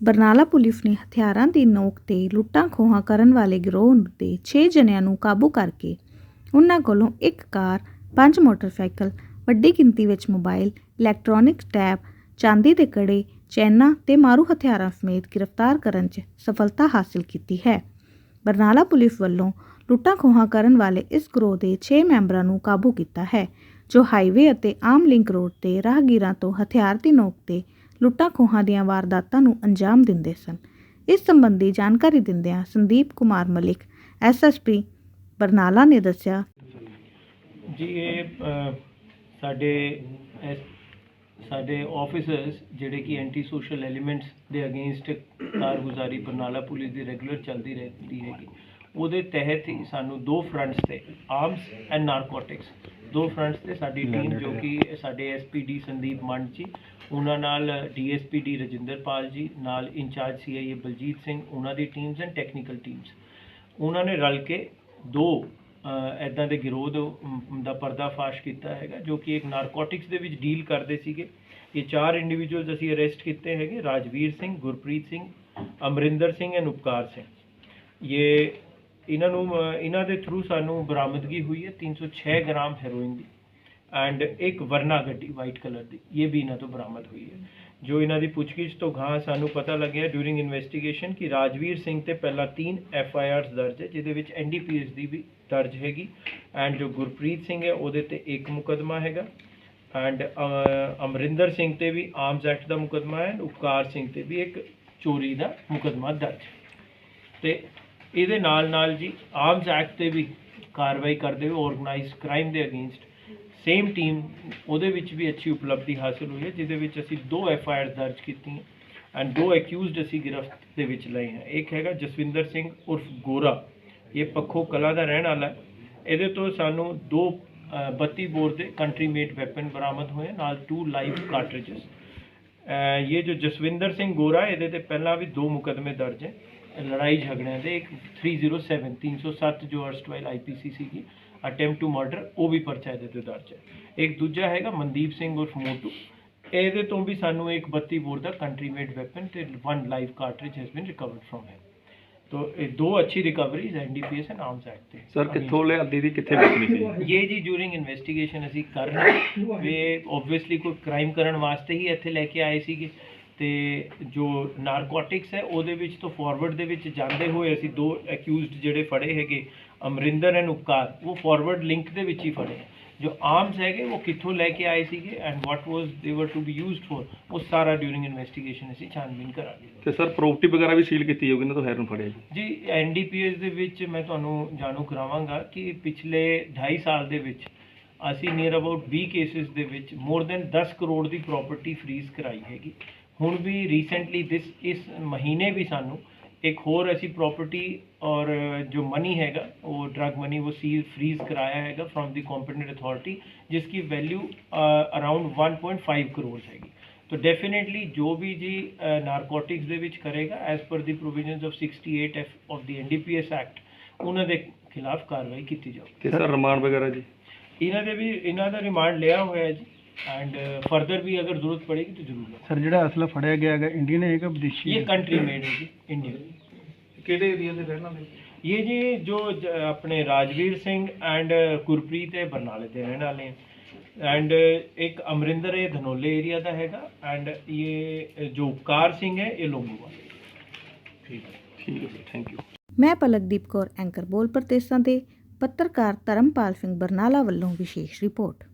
Barnala police ਨੇ ਹਥਿਆਰਾਂ ਦੀ ਨੋਕ ਤੇ ਲੁੱਟਾਂ ਖੋਹਾਂ ਕਰਨ ਵਾਲੇ ਗਿਰੋਹ ਦੇ 6 ਜਣਿਆਂ ਨੂੰ ਕਾਬੂ ਕਰਕੇ ਉਨ੍ਹਾਂ ਕੋਲੋਂ ਇੱਕ ਕਾਰ, ਪੰਜ ਮੋਟਰਸਾਈਕਲ, ਵੱਡੀ ਗਿਣਤੀ ਵਿੱਚ ਮੋਬਾਈਲ, ਇਲੈਕਟ੍ਰੋਨਿਕ ਟੈਬ, ਚਾਂਦੀ ਦੇ ਕੜੇ, ਚੈਨਾਂ ਤੇ ਮਾਰੂ ਹਥਿਆਰਾਂ ਸਮੇਤ ਗ੍ਰਿਫਤਾਰ ਕਰਨ 'ਚ ਸਫਲਤਾ ਹਾਸਲ ਕੀਤੀ ਹੈ। ਬਰਨਾਲਾ ਪੁਲਿਸ ਵੱਲੋਂ ਲੁੱਟਾਂ ਖੋਹਾਂ ਕਰਨ ਵਾਲੇ ਇਸ ਗਰੋਹ ਦੇ 6 ਮੈਂਬਰਾਂ ਨੂੰ ਕਾਬੂ ਕੀਤਾ ਹੈ ਜੋ ਹਾਈਵੇ ਅਤੇ ਆਮ ਲਿੰਕ ਰੋਡ ਤੇ ਰਾਹਗੀਰਾਂ ਤੋਂ ਹਥਿਆਰ ਦੀ ਨੋਕ ਤੇ ਲੁੱਟਾਂ ਖੋਹਾਂ ਦੀਆਂ ਵਾਰਦਾਤਾਂ ਨੂੰ ਅੰਜਾਮ ਦਿੰਦੇ ਸਨ ਇਸ ਸੰਬੰਧੀ ਜਾਣਕਾਰੀ ਦਿੰਦਿਆਂ ਸੰਦੀਪ ਕੁਮਾਰ ਮਲਿਕ ਐਸਐਸਪੀ ਬਰਨਾਲਾ ਨੇ ਦੱਸਿਆ ਜੀ ਇਹ ਸਾਡੇ ਸਾਡੇ ਆਫੀਸਰਸ ਜਿਹੜੇ ਕਿ ਐਂਟੀ ਸੋਸ਼ਲ ਐਲੀਮੈਂਟਸ ਦੇ ਅਗੇਂਸਟ ਕਾਰਗੁਜ਼ਾਰੀ ਬਰਨਾਲਾ ਪੁਲਿਸ ਦੀ ਰੈਗੂਲਰ ਚੱਲਦੀ ਰਹਿੰਦੀ ਹੈਗੀ। ਉਹਦੇ ਤਹਿਤ ਹੀ ਸਾਨੂੰ ਦੋ ਫਰੰਟਸ ਤੇ ਆਰਮਸ ਐਂਡ ਨਾਰਕੋਟਿਕਸ ਦੋ ਫਰੰਟਸ ਤੇ ਸਾਡੀ ਟੀਮ ਜੋ ਕਿ ਸਾਡੇ ਐਸਪੀਡੀ ਸੰਦੀਪ ਮੰਡ ਜੀ ਉਹਨਾਂ ਨਾਲ ਡੀਐਸਪੀਡੀ ਰਜਿੰਦਰਪਾਲ ਜੀ ਨਾਲ ਇੰਚਾਰਜ ਸੀਆਈਏ ਬਲਜੀਤ ਸਿੰਘ ਉਹਨਾਂ ਦੀ ਟੀਮਸ ਐਂਡ ਟੈਕਨੀਕਲ ਟੀਮਸ ਉਹਨਾਂ ਨੇ ਰਲ ਕੇ ਦੋ ਐਦਾਂ ਦੇ ਗਿਰੋਹ ਦਾ ਪਰਦਾਫਾਸ਼ ਕੀਤਾ ਹੈਗਾ, ਜੋ ਕਿ ਇੱਕ ਨਾਰਕੋਟਿਕਸ ਦੇ ਵਿੱਚ ਡੀਲ ਕਰਦੇ ਸੀਗੇ। ਇਹ ਚਾਰ ਇੰਡੀਵਿਜੂਅਲਸ ਅਸੀਂ ਅਰੈਸਟ ਕੀਤੇ ਹੈਗੇ, ਰਾਜਵੀਰ ਸਿੰਘ, ਗੁਰਪ੍ਰੀਤ ਸਿੰਘ, ਅਮਰਿੰਦਰ ਸਿੰਘ ਐਂਡ ਉਪਕਾਰ ਸਿੰਘ। ਇਹ ਇਹਨਾਂ ਨੂੰ ਇਹਨਾਂ ਦੇ ਥਰੂ ਸਾਨੂੰ ਬਰਾਮਦਗੀ ਹੋਈ ਹੈ 306 ਗ੍ਰਾਮ ਹੈਰੋਇਨ ਦੀ। ਐਂਡ ਇੱਕ ਵਰਨਾ ਗੱਡੀ ਵਾਈਟ ਕਲਰ ਦੀ, ਇਹ ਵੀ ਇਹਨਾਂ ਤੋਂ ਬਰਾਮਦ ਹੋਈ ਹੈ। ਜੋ ਇਹਨਾਂ ਦੀ ਪੁੱਛਗਿੱਛ ਤੋਂ ਗਾਂ ਸਾਨੂੰ ਪਤਾ ਲੱਗਿਆ ਡਿਊਰਿੰਗ ਇਨਵੈਸਟੀਗੇਸ਼ਨ ਕਿ ਰਾਜਵੀਰ ਸਿੰਘ ਤੇ ਪਹਿਲਾਂ 3 ਐਫ ਆਈ ਆਰਸ ਦਰਜ ਹੈ, ਜਿਹਦੇ ਵਿੱਚ ਐਨ ਡੀ ਪੀ ਐਸ ਦੀ ਵੀ ਦਰਜ ਹੈਗੀ ਐਂਡ ਜੋ ਗੁਰਪ੍ਰੀਤ ਸਿੰਘ ਹੈ, ਉਹਦੇ ਤੇ ਇੱਕ ਮੁਕਦਮਾ ਹੈਗਾ ਐਂਡ ਅਮਰਿੰਦਰ ਸਿੰਘ ਤੇ ਵੀ ਆਰਮਸ ਐਕਟ ਦਾ ਮੁਕਦਮਾ ਹੈ ਉਪਕਾਰ ਸਿੰਘ ਤੇ ਵੀ ਇੱਕ ਚੋਰੀ ਦਾ ਮੁਕਦਮਾ ਦਰਜ ਹੈ। ਤੇ ਇਹਦੇ ਨਾਲ ਨਾਲ ਜੀ ਆਰਮਸ ਐਕਟ ਤੇ ਵੀ ਕਾਰਵਾਈ ਕਰਦੇ ਹੋਏ ਆਰਗੇਨਾਈਜ਼ਡ ਕ੍ਰਾਈਮ ਦੇ ਅਗੇਂਸਟ ਸੇਮ ਟੀਮ ਉਹਦੇ ਵਿੱਚ ਵੀ ਅੱਛੀ ਉਪਲਬਧੀ ਹਾਸਲ ਹੋਈ ਹੈ ਜਿਹਦੇ ਵਿੱਚ ਅਸੀਂ ਦੋ ਐਫ ਆਈ ਆਰ ਦਰਜ ਕੀਤੀਆਂ ਐਂਡ ਦੋ ਅਕਿਊਜ਼ਡ ਅਸੀਂ ਗ੍ਰਿਫਤ ਦੇ ਵਿੱਚ ਲਏ ਹਾਂ। ਇੱਕ ਹੈਗਾ ਜਸਵਿੰਦਰ ਸਿੰਘ ਉਰਫ ਗੋਰਾ ਇਹ ਪੱਖੋ ਕਲਾ ਦਾ ਰਹਿਣ ਵਾਲਾ ਇਹਦੇ ਤੋਂ ਸਾਨੂੰ ਦੋ ਅ, 32 ਬੋਰ ਦੇ ਕੰਟਰੀ ਮੇਡ ਵੈਪਨ ਬਰਾਮਦ ਹੋਏ ਨਾਲ ਟੂ ਲਾਈਵ ਕਾਰਟ੍ਰਿਜਸ ਇਹ ਜੋ ਜਸਵਿੰਦਰ ਸਿੰਘ ਗੋਰਾ ਇਹਦੇ ਤੇ ਪਹਿਲਾਂ ਵੀ ਦੋ ਮੁਕਦਮੇ ਦਰਜ ਹੈ ਲੜਾਈ ਝਗੜਿਆਂ ਦੇ ਇੱਕ 307 307 ਜੋ ਅਰਸਟਵਾਈਲ ਆਈਪੀਸੀ ਸੀਗੀ ਅਟੈਂਪਟ ਟੂ ਮਰਡਰ ਉਹ ਵੀ ਪਰਚਾ ਇਹਦੇ ਤੇ ਦਰਜ ਹੈ। ਇੱਕ ਦੂਜਾ ਹੈਗਾ ਮਨਦੀਪ ਸਿੰਘ ਉਰਫ ਮੋਟੂ। ਇਹਦੇ ਤੋਂ ਵੀ ਸਾਨੂੰ ਇੱਕ 32 ਬੋਰ ਦਾ ਕੰਟਰੀ ਮੇਡ ਵੈਪਨ ਤੇ one live cartridge has been recovered from him ਤੋ ਇਹ ਦੋ ਅੱਛੀ recoveries NDPS and arms act ਤੇ। ਸਰ ਕਿੱਥੋਂ ਲਿਆਂਦੀ ਦੀ ਕਿੱਥੇ ਵੇਚਣੀ ਸੀ? ਇਹ ਜੀ ਡਿਊਰਿੰਗ ਇਨਵੈਸਟੀਗੇਸ਼ਨ ਅਸੀਂ ਕਰ ਰਹੇ ਵੀ ਆਬਵੀਅਸਲੀ ਕੋਈ ਕ੍ਰਾਈਮ ਕਰਨ ਵਾਸਤੇ ਹੀ ਇੱਥੇ ਲੈ ਕੇ ਆਏ ਸੀਗੇ। ਤੇ ਜੋ ਨਾਰਕੋਟਿਕਸ ਹੈ ਉਹਦੇ ਵਿੱਚ ਤੋਂ ਫਾਰਵਰਡ ਦੇ ਵਿੱਚ ਜਾਂਦੇ ਹੋਏ ਅਸੀਂ ਦੋ ਅਕਿਊਜ਼ਡ ਜਿਹੜੇ ਫੜੇ ਹੈਗੇ ਅਮਰਿੰਦਰ ਐਂਡ ਉਪਕਾਰ ਉਹ ਫਾਰਵਰਡ ਲਿੰਕ ਦੇ ਵਿੱਚ ਹੀ ਫੜੇ ਹੈ। ਜੋ ਆਰਮਸ ਹੈਗੇ ਉਹ ਕਿੱਥੋਂ ਲੈ ਕੇ ਆਏ ਸੀਗੇ ਐਂਡ ਵਾਟ ਵਾਸ ਦੇ ਵਰ ਟੂ ਬੀ ਯੂਜ਼ਡ ਫॉर ਉਹ ਸਾਰਾ ਡਿਊਰਿੰਗ ਇਨਵੈਸਟੀਗੇਸ਼ਨ ਅਸੀਂ ਛਾਨਬੀਨ ਕਰਾਂਗੇ। ਤੇ ਸਰ ਪ੍ਰੋਪਰਟੀ ਵਗੈਰਾ ਵੀ ਸੀਲ ਕੀਤੀ ਜਾਊਗੀ ਨਾ ਤੋਂ ਹੈਰਨ ਫੜਿਆ ਜੀ? ਜੀ ਐਨਡੀਪੀਐਸ ਦੇ ਵਿੱਚ ਮੈਂ ਤੁਹਾਨੂੰ ਜਾਣੂ ਕਰਾਵਾਂਗਾ ਕਿ ਪਿਛਲੇ 2.5 ਸਾਲ ਦੇ ਵਿੱਚ ਅਸੀਂ ਨੀਅਰ ਅਬਾਊਟ 20 ਕੇਸਿਸ ਦੇ ਵਿੱਚ ਮੋਰ ਦੈਨ 10 ਕਰੋੜ ਦੀ ਪ੍ਰਾਪਰਟੀ ਫ੍ਰੀਜ਼ ਕਰਾਈ ਹੈਗੀ। ਹੁਣ ਵੀ ਰੀਸੈਂਟਲੀ ਦਿਸ ਇਸ ਮਹੀਨੇ ਵੀ ਸਾਨੂੰ ਇੱਕ ਹੋਰ ਅਸੀਂ ਪ੍ਰਾਪਰਟੀ ਔਰ ਜੋ ਮਨੀ ਹੈਗਾ ਉਹ ਡਰਗ ਮਨੀ ਉਹ ਸੀਲ ਫ੍ਰੀਜ਼ ਕਰਾਇਆ ਹੈਗਾ ਫਰੋਮ ਦੀ ਕੰਪੀਟੈਂਟ ਅਥਾਰਟੀ ਜਿਸ की वैल्यू ਅਰਾਊਂਡ 1.5 ਕਰੋੜ ਹੈਗੀ तो डेफिनेटली जो भी जी नारकोटिक्स ਦੇ ਵਿੱਚ ਕਰੇਗਾ as per the provisions of 68 F of the NDPS act ਉਹਨਾਂ ਦੇ ਖਿਲਾਫ ਕਾਰਵਾਈ ਕੀਤੀ ਜਾਊਗੀ ਤੇ ਸਰ ਰਿਮਾਂਡ ਵਗੈਰਾ ਜੀ ਇਹਨਾਂ ਦੇ ਵੀ ਇਹਨਾਂ ਦਾ ਰਿਮਾਂਡ ਲਿਆ ਹੋਇਆ ਹੈ ਜੀ ਐਂਡ ਫਰਦਰ ਵੀ ਅਗਰ ਜ਼ਰੂਰਤ ਪੜੇਗੀ ਤਾਂ ਜ਼ਰੂਰ ਲਵਾਂਗੇ ਸਰ ਜਿਹੜਾ ਅਸਲਾ ਫੜਿਆ ਗਿਆ ਹੈਗਾ ਇੰਡੀਅਨ ਹੈ ਕਿ ਵਿਦੇਸ਼ੀ ਇਹ ਕੰਟਰੀ ਮੇਡ ਹੈ ਜੀ ਇੰਡੀਆ ਕਿਹੜੇ ਏਰੀਆ ਦੇ ਰਹਿਣ ਵਾਲੇ? ਇਹ ਜੀ ਜੋ ਜ- ਆਪਣੇ ਰਾਜਵੀਰ ਸਿੰਘ ਐਂਡ ਗੁਰਪ੍ਰੀਤ ਹੈ ਬਰਨਾਲੇ ਦੇ ਰਹਿਣ ਵਾਲੇ ਹੈ ਐਂਡ ਇੱਕ ਅਮਰਿੰਦਰ ਇਹ ਧਨੋਲੇ ਏਰੀਆ ਦਾ ਹੈਗਾ ਐਂਡ ਇਹ ਜੋ ਉਪਕਾਰ ਸਿੰਘ ਹੈ ਇਹ ਲੋਂਗੂਵਾਲ। ਠੀਕ ਹੈ। ਠੀਕ ਹੈ ਸਰ ਥੈਂਕ ਯੂ ਮੈਂ ਪਲਕਦੀਪ ਕੌਰ ਐਂਕਰ ਬੋਲ ਪ੍ਰਤੇਸਾਂ ਦੇ ਪੱਤਰਕਾਰ ਧਰਮਪਾਲ ਸਿੰਘ ਬਰਨਾਲਾ ਵੱਲੋਂ ਵਿਸ਼ੇਸ਼ ਰਿਪੋਰਟ।